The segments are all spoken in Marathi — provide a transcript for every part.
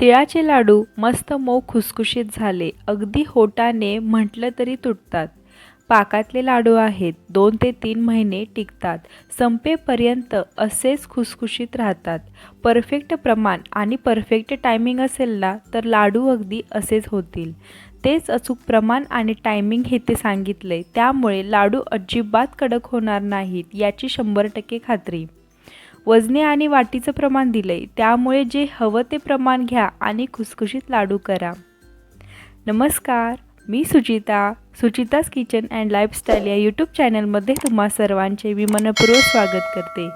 तिळाचे लाडू मस्त मऊ खुसखुशीत झाले. अगदी होटाने म्हटलं तरी तुटतात. पाकातले लाडू आहेत. दोन ते तीन महिने टिकतात. संपेपर्यंत असेच खुसखुशीत राहतात. परफेक्ट प्रमाण आणि परफेक्ट टायमिंग असेल ना तर लाडू अगदी असेच होतील. तेच अचूक प्रमाण आणि टायमिंग हे ते सांगितले त्यामुळे लाडू अजिबात कडक होणार नाहीत याची शंभर टक्के खात्री. वजने आणि वाटीचं प्रमाण दिलंय. त्यामुळे जे हवं ते प्रमाण घ्या आणि खुसखुशीत लाडू करा. नमस्कार मी Suchita Suchita's kitchen and lifestyle या यूट्यूब चॅनलमध्ये तुम्हा सर्वांचे मी मनपूर्वक स्वागत करते.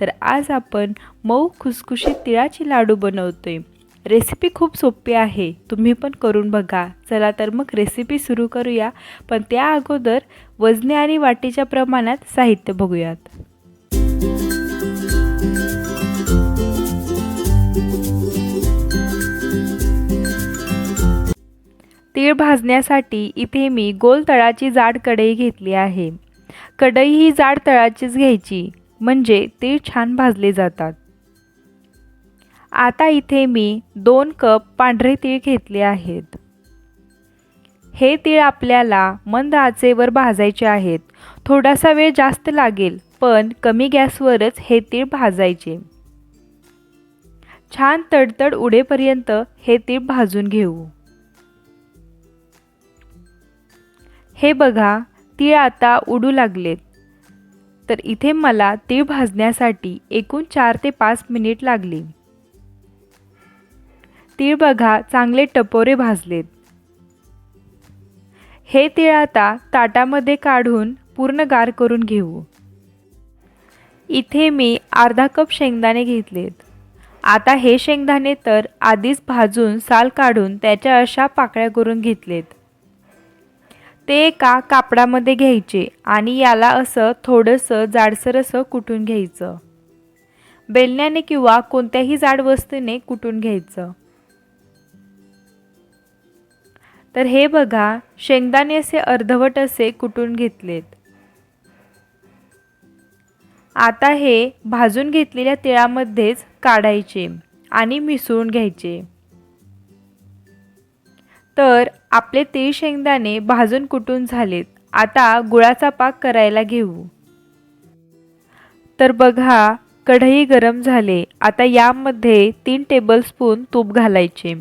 तर आज आपण मऊ खुसखुशीत तिळाचे लाडू बनवतोय. रेसिपी खूप सोपी आहे. तुम्ही पण करून बघा. चला तर मग रेसिपी सुरू करूया. पण त्या अगोदर वजने आणि वाटीच्या प्रमाणात साहित्य बघूयात. तीळ भाजण्यासाठी इथे मी गोल तळाची जाड कढई घेतली आहे. कढई ही जाड तळाचीच घ्यायची म्हणजे तीळ छान भाजले जातात. आता इथे मी दोन कप पांढरे तीळ घेतले आहेत. हे तीळ आपल्याला मंद आचेवर भाजायचे आहेत. थोडासा वेळ जास्त लागेल पण कमी गॅसवरच हे तीळ भाजायचे. छान तडतड उडेपर्यंत हे तीळ भाजून घेऊ. हे बघा तीळ आता उडू लागलेत तर इथे मला तीळ भाजण्यासाठी एकूण चार ते पाच मिनिट लागली. तीळ बघा चांगले टपोरे भाजलेत. हे तीळ आता ताटामध्ये काढून पूर्ण गार करून घेऊ. इथे मी अर्धा कप शेंगदाणे घेतलेत. आता हे शेंगदाणे तर आधीच भाजून साल काढून त्याच्या अशा पाकळ्या करून घेतलेत. ते एका कापडामध्ये घ्यायचे आणि याला असं थोडंसं जाडसर असं कुटून घ्यायचं. बेलण्याने किंवा कोणत्याही जाड वस्तूने कुटून घ्यायचं. तर हे बघा शेंगदाणे असे अर्धवट असे कुटून घेतलेत. आता हे भाजून घेतलेल्या तिळामध्येच काढायचे आणि मिसळून घ्यायचे. तर आपले तीळ शेंगदाणे भाजून कुटून झालेत. आता गुळाचा पाक करायला घेऊ. तर बघा कढई गरम झाले. आता यामध्ये तीन टेबलस्पून तूप घालायचे.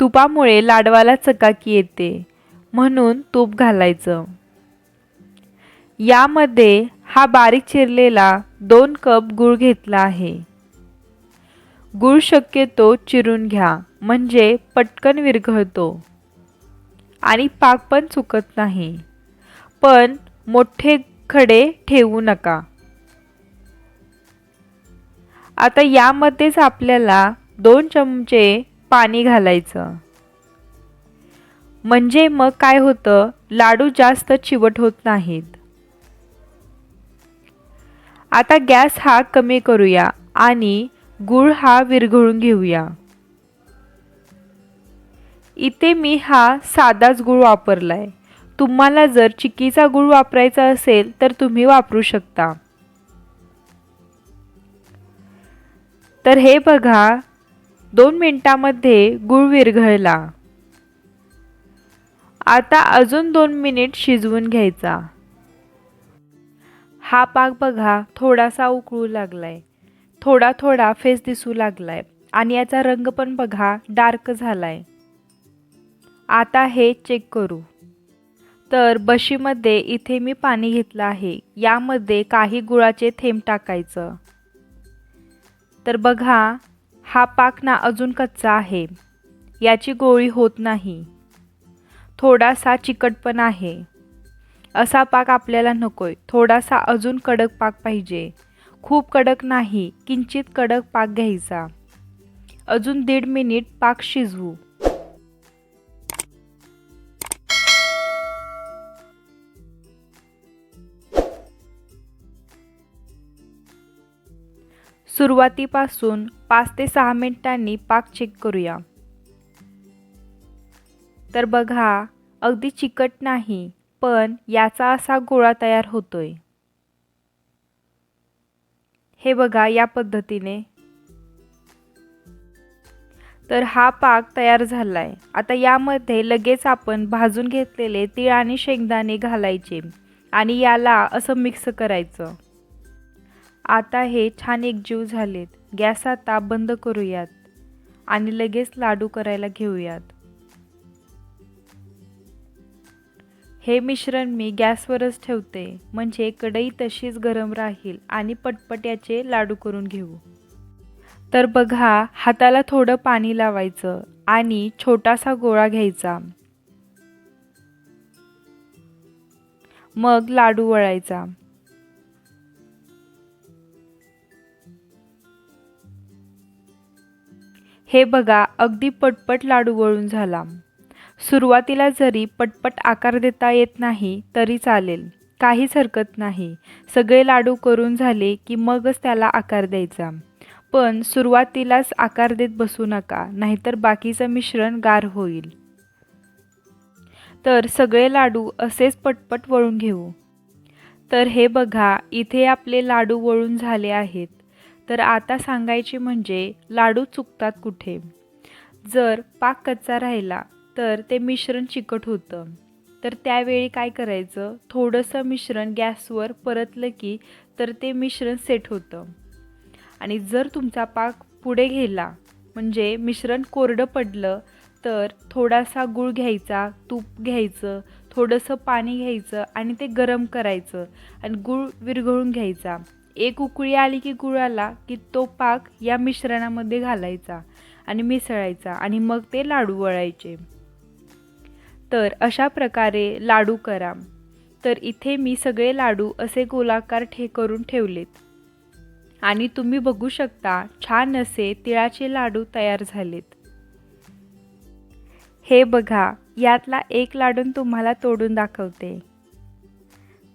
तुपामुळे लाडवाला चकाकी येते. म्हणून तूप घालायचं. यामध्ये हा बारीक चिरलेला दोन कप गूळ घेतला आहे. गूळ शक्यतो चिरून घ्या म्हणजे पटकन विरघळतो. आणि पाक पण चुकत नाही. पण मोठे खडे ठेवू नका. आता यामध्येच आपल्याला दोन चमचे पाणी घालायचं. म्हणजे मग काय होतं? लाडू जास्त चिवट होत नाहीत. आता गॅस हा कमी करूया आणि गूळ हा विरघळून घेऊया. इथे मी हा साधाच गूळ आहे तुम्हाला जर चिकीचा गूळ वापरायचा असेल तर तुम्ही वापरू शकता. तर हे बघा दोन मिनटामध्ये गूळ विरघळला. आता अजून दोन मिनिट शिजवून घ्यायचा. हा पाक बघा थोडासा उकळू लागलाय. थोडा थोडा फेस दिसू लागलाय. आणि याचा रंग पण बघा डार्क झालाय. आता हे चेक करू. तर बशीमध्ये इथे मी पाणी घेतलं आहे. यामध्ये काही गुळाचे थेंब टाकायचं. तर बघा हा पाक ना अजून कच्चा आहे. याची गोळी होत नाही. थोडासा चिकट पण आहे. असा पाक आपल्याला नकोय. थोडासा अजून कडक पाक पाहिजे. खूप कडक नाही किंचित कडक पाक घ्यायचा. अजून दीड मिनिट पाक शिजवू. सुरुवातीपासून पाच ते सहा मिनिटांनी पाक चेक करूया. तर बघा अगदी चिकट नाही पण याचा असा गोळा तयार होतोय. हे बघा या पद्धतीने. तर हा पाक तयार झाला आहे आता यामध्ये लगेच आपण भाजून घेतलेले तीळ आणि शेंगदाणे घालायचे आणि याला असं मिक्स करायचं. आता हे छान एकजीव झालेत. गॅस आता बंद करूयात आणि लगेच लाडू करायला घेऊयात. हे मिश्रण मी गॅसवरच ठेवते. म्हणजे कढई तशीच गरम राहील आणि पटपट्याचे लाडू करून घेऊ. तर बघा हाताला थोडं पाणी लावायचं आणि छोटासा गोळा घ्यायचा. मग लाडू वळायचा. हे बघा अगदी पटपट लाडू वळून झाला. सुरुवातीला जरी पटपट आकार देता येत नाही तरी चालेल. काहीच हरकत नाही. सगळे लाडू करून झाले की मगच त्याला आकार द्यायचा. पण सुरुवातीलाच आकार देत बसू नका नाहीतर बाकीचं मिश्रण गार होईल. तर सगळे लाडू असेच पटपट वळून घेऊ. तर हे बघा इथे आपले लाडू वळून झाले आहेत. तर आता सांगायचे म्हणजे लाडू चुकतात कुठे? जर पाक कच्चा राहिला तर ते मिश्रण चिकट होतं. तर त्यावेळी काय करायचं? थोडंसं मिश्रण गॅसवर परतलं की तर ते मिश्रण सेट होतं. आणि जर तुमचा पाक पुढे गेला म्हणजे मिश्रण कोरडं पडलं तर थोडासा गूळ घ्यायचा तूप घ्यायचं थोडंसं पाणी घ्यायचं आणि ते गरम करायचं आणि गूळ विरघळून घ्यायचा. एक उकळी आली की गूळ आला की तो पाक या मिश्रणामध्ये घालायचा आणि मिसळायचा आणि मग ते लाडू वळायचे. तर अशा प्रकारे लाडू करा. तर इथे मी सगळे लाडू असे गोलाकार ठे करून ठेवलेत. आणि तुम्ही बघू शकता छान असे तिळाचे लाडू तयार झालेत. हे बघा यातला एक लाडून तुम्हाला तोडून दाखवते.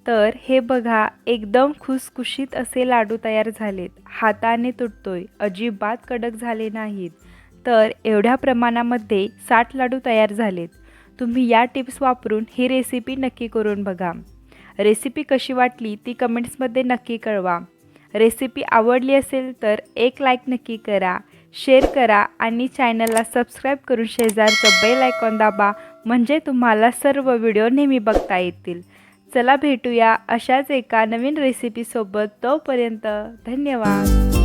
तर हे बघा एकदम खुसखुशीत असे लाडू तयार झालेत. हाताने तुटतोय अजिबात कडक झाले नाहीत. तर एवढ्या प्रमाणामध्ये साठ लाडू तयार झालेत. तुम्ही या टिप्स वापरून ही रेसिपी नक्की करून बघा. रेसिपी कशी वाटली ती कमेंट्समध्ये नक्की कळवा. रेसिपी आवडली असेल तर एक लाईक नक्की करा शेअर करा आणि चॅनलला सबस्क्राईब करून शेजारचं बेल आयकॉन दाबा म्हणजे तुम्हाला सर्व व्हिडिओ नेहमी बघता येतील. चला भेटूया अशाच एका नवीन रेसिपीसोबत तोपर्यंत धन्यवाद.